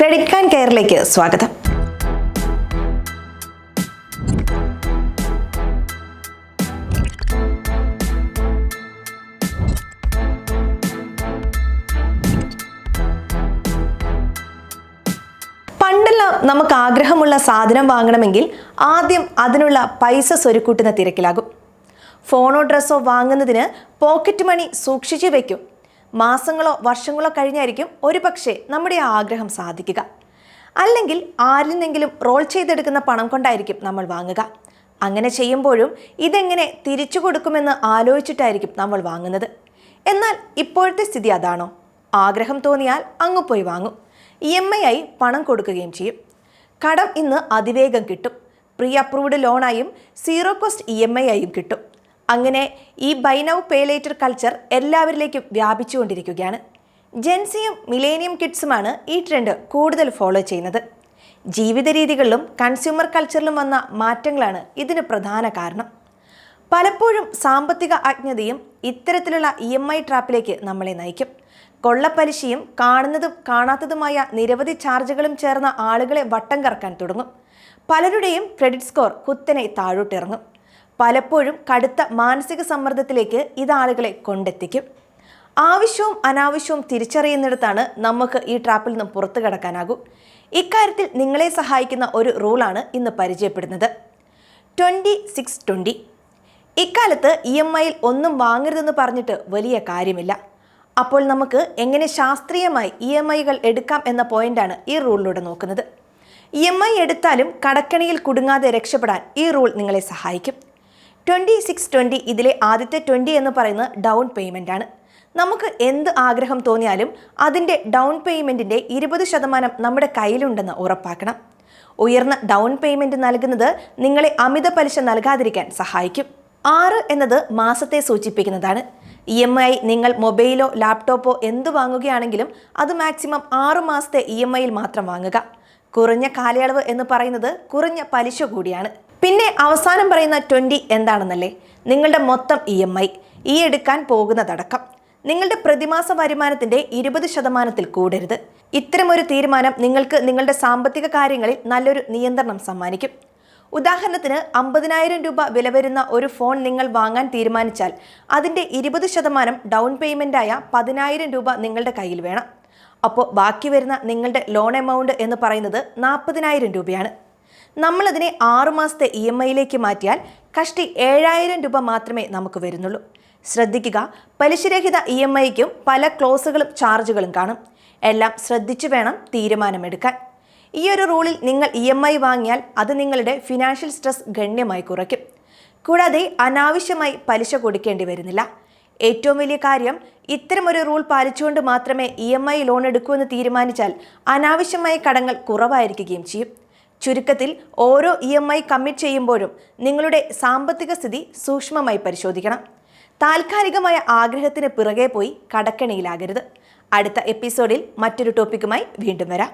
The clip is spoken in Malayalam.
ക്രെഡിറ്റ് കാൻ കെയറിലേക്ക് സ്വാഗതം. പണ്ടെല്ലാം നമുക്ക് ആഗ്രഹമുള്ള സാധനം വാങ്ങണമെങ്കിൽ ആദ്യം അതിനുള്ള പൈസ സ്വരുക്കൂട്ടുന്ന തിരക്കിലാകും. ഫോണോ ഡ്രസ്സോ വാങ്ങുന്നതിന് പോക്കറ്റ് മണി സൂക്ഷിച്ചു വെക്കും. മാസങ്ങളോ വർഷങ്ങളോ കഴിഞ്ഞായിരിക്കും ഒരു പക്ഷേ നമ്മുടെ ആഗ്രഹം സാധിക്കുക. അല്ലെങ്കിൽ ആരിൽ നിന്നെങ്കിലും റോൾ ചെയ്തെടുക്കുന്ന പണം കൊണ്ടായിരിക്കും നമ്മൾ വാങ്ങുക. അങ്ങനെ ചെയ്യുമ്പോഴും ഇതെങ്ങനെ തിരിച്ചു കൊടുക്കുമെന്ന് ആലോചിച്ചിട്ടായിരിക്കും നമ്മൾ വാങ്ങുന്നത്. എന്നാൽ ഇപ്പോഴത്തെ സ്ഥിതി അതാണോ? ആഗ്രഹം തോന്നിയാൽ അങ്ങ് പോയി വാങ്ങും. ഇ എം ഐ ആയി പണം കൊടുക്കുകയും ചെയ്യും. കടം ഇന്ന് അതിവേഗം കിട്ടും. Pre approved ലോണായും zero cost E M I ആയും കിട്ടും. അങ്ങനെ ഈ ബൈ പേലേറ്റർ കൾച്ചർ എല്ലാവരിലേക്കും വ്യാപിച്ചുകൊണ്ടിരിക്കുകയാണ്. ജെൻസിയും മിലേനിയം കിഡ്സുമാണ് ഈ ട്രെൻഡ് കൂടുതൽ ഫോളോ ചെയ്യുന്നത്. ജീവിത രീതികളിലും കൺസ്യൂമർ കൾച്ചറിലും വന്ന മാറ്റങ്ങളാണ് ഇതിന് പ്രധാന കാരണം. പലപ്പോഴും സാമ്പത്തിക അജ്ഞതയും ഇത്തരത്തിലുള്ള ഇ എം ഐ ട്രാപ്പിലേക്ക് നമ്മളെ നയിക്കും. കൊള്ളപ്പലിശയും കാണുന്നതും കാണാത്തതുമായ നിരവധി ചാർജുകളും ചേർന്ന ആളുകളെ വട്ടം കറക്കാൻ തുടങ്ങും. പലരുടെയും ക്രെഡിറ്റ് സ്കോർ കുത്തനെ താഴോട്ടിറങ്ങും. പലപ്പോഴും കടുത്ത മാനസിക സമ്മർദ്ദത്തിലേക്ക് ഇത് ആളുകളെ കൊണ്ടെത്തിക്കും. ആവശ്യവും അനാവശ്യവും തിരിച്ചറിയുന്നിടത്താണ് നമുക്ക് ഈ ട്രാപ്പിൽ നിന്ന് പുറത്തു കടക്കാനാകും. ഇക്കാര്യത്തിൽ നിങ്ങളെ സഹായിക്കുന്ന ഒരു റൂളാണ് ഇന്ന് പരിചയപ്പെടുന്നത്. ട്വന്റി സിക്സ് ട്വന്റി ഇക്കാലത്ത് ഇ എം ഐയിൽ ഒന്നും വാങ്ങരുതെന്ന് പറഞ്ഞിട്ട് വലിയ കാര്യമില്ല. അപ്പോൾ നമുക്ക് എങ്ങനെ ശാസ്ത്രീയമായി ഇ എം ഐകൾ എടുക്കാം എന്ന പോയിന്റാണ് ഈ റൂളിലൂടെ നോക്കുന്നത്. ഇ എം ഐ എടുത്താലും കടക്കണിയിൽ കുടുങ്ങാതെ രക്ഷപ്പെടാൻ ഈ റൂൾ നിങ്ങളെ സഹായിക്കും. ട്വന്റി സിക്സ് ട്വന്റി ഇതിലെ ആദ്യത്തെ ട്വന്റി എന്ന് പറയുന്നത് ഡൗൺ പേയ്മെന്റ് ആണ്. നമുക്ക് എന്ത് ആഗ്രഹം തോന്നിയാലും അതിന്റെ ഡൗൺ പേയ്മെന്റിന്റെ ഇരുപത് ശതമാനം നമ്മുടെ കയ്യിലുണ്ടെന്ന് ഉറപ്പാക്കണം. ഉയർന്ന ഡൗൺ പേയ്മെന്റ് നൽകുന്നത് നിങ്ങളെ അമിത പലിശ നൽകാതിരിക്കാൻ സഹായിക്കും. ആറ് എന്നത് മാസത്തെ സൂചിപ്പിക്കുന്നതാണ്. ഇ എം ഐ നിങ്ങൾ മൊബൈലോ ലാപ്ടോപ്പോ എന്ത് വാങ്ങുകയാണെങ്കിലും അത് മാക്സിമം ആറു മാസത്തെ ഇ എം ഐയിൽ മാത്രം വാങ്ങുക. കുറഞ്ഞ കാലയളവ് എന്ന് പറയുന്നത് കുറഞ്ഞ പലിശ കൂടിയാണ്. പിന്നെ അവസാനം പറയുന്ന ട്വന്റി എന്താണെന്നല്ലേ? നിങ്ങളുടെ മൊത്തം ഇ എം ഐ ഈ എടുക്കാൻ പോകുന്നതടക്കം. നിങ്ങളുടെ പ്രതിമാസ വരുമാനത്തിന്റെ ഇരുപത് ശതമാനത്തിൽ കൂടരുത്. ഇത്തരമൊരു തീരുമാനം നിങ്ങൾക്ക് നിങ്ങളുടെ സാമ്പത്തിക കാര്യങ്ങളിൽ നല്ലൊരു നിയന്ത്രണം സമ്മാനിക്കും. ഉദാഹരണത്തിന് അമ്പതിനായിരം രൂപ വില വരുന്ന ഒരു ഫോൺ നിങ്ങൾ വാങ്ങാൻ തീരുമാനിച്ചാൽ അതിന്റെ ഇരുപത് ശതമാനം ഡൗൺ പേയ്മെന്റായ പതിനായിരം രൂപ നിങ്ങളുടെ കയ്യിൽ വേണം. അപ്പോൾ ബാക്കി വരുന്ന നിങ്ങളുടെ ലോൺ എമൗണ്ട് എന്ന് പറയുന്നത് നാൽപ്പതിനായിരം രൂപയാണ്. നമ്മളതിനെ ആറുമാസത്തെ ഇ എം ഐയിലേക്ക് മാറ്റിയാൽ കഷ്ടി ഏഴായിരം രൂപ മാത്രമേ നമുക്ക് വരുന്നുള്ളൂ. ശ്രദ്ധിക്കുക പലിശരഹിത ഇ എം ഐക്കും പല ക്ലോസുകളും ചാർജുകളും കാണും. എല്ലാം ശ്രദ്ധിച്ചു വേണം തീരുമാനമെടുക്കാൻ. ഈ ഒരു റൂളിൽ നിങ്ങൾ ഇ എം ഐ വാങ്ങിയാൽ അത് നിങ്ങളുടെ ഫിനാൻഷ്യൽ സ്ട്രെസ് ഗണ്യമായി കുറയ്ക്കും. കൂടാതെ അനാവശ്യമായി പലിശ കൊടുക്കേണ്ടി വരുന്നില്ല. ഏറ്റവും വലിയ കാര്യം ഇത്തരമൊരു റൂൾ പാലിച്ചുകൊണ്ട് മാത്രമേ ഇ എം ഐ ലോൺ എടുക്കൂ എന്ന് തീരുമാനിച്ചാൽ അനാവശ്യമായ കടങ്ങൾ കുറവായിരിക്കുകയും ചെയ്യും. ചുരുക്കത്തിൽ ഓരോ ഇ എം ഐ കമ്മിറ്റ് ചെയ്യുമ്പോഴും നിങ്ങളുടെ സാമ്പത്തിക സ്ഥിതി സൂക്ഷ്മമായി പരിശോധിക്കണം. താൽക്കാലികമായ ആഗ്രഹത്തിന് പിറകെ പോയി കടക്കണിയിലാകരുത്. അടുത്ത എപ്പിസോഡിൽ മറ്റൊരു ടോപ്പിക്കുമായി വീണ്ടും വരാം.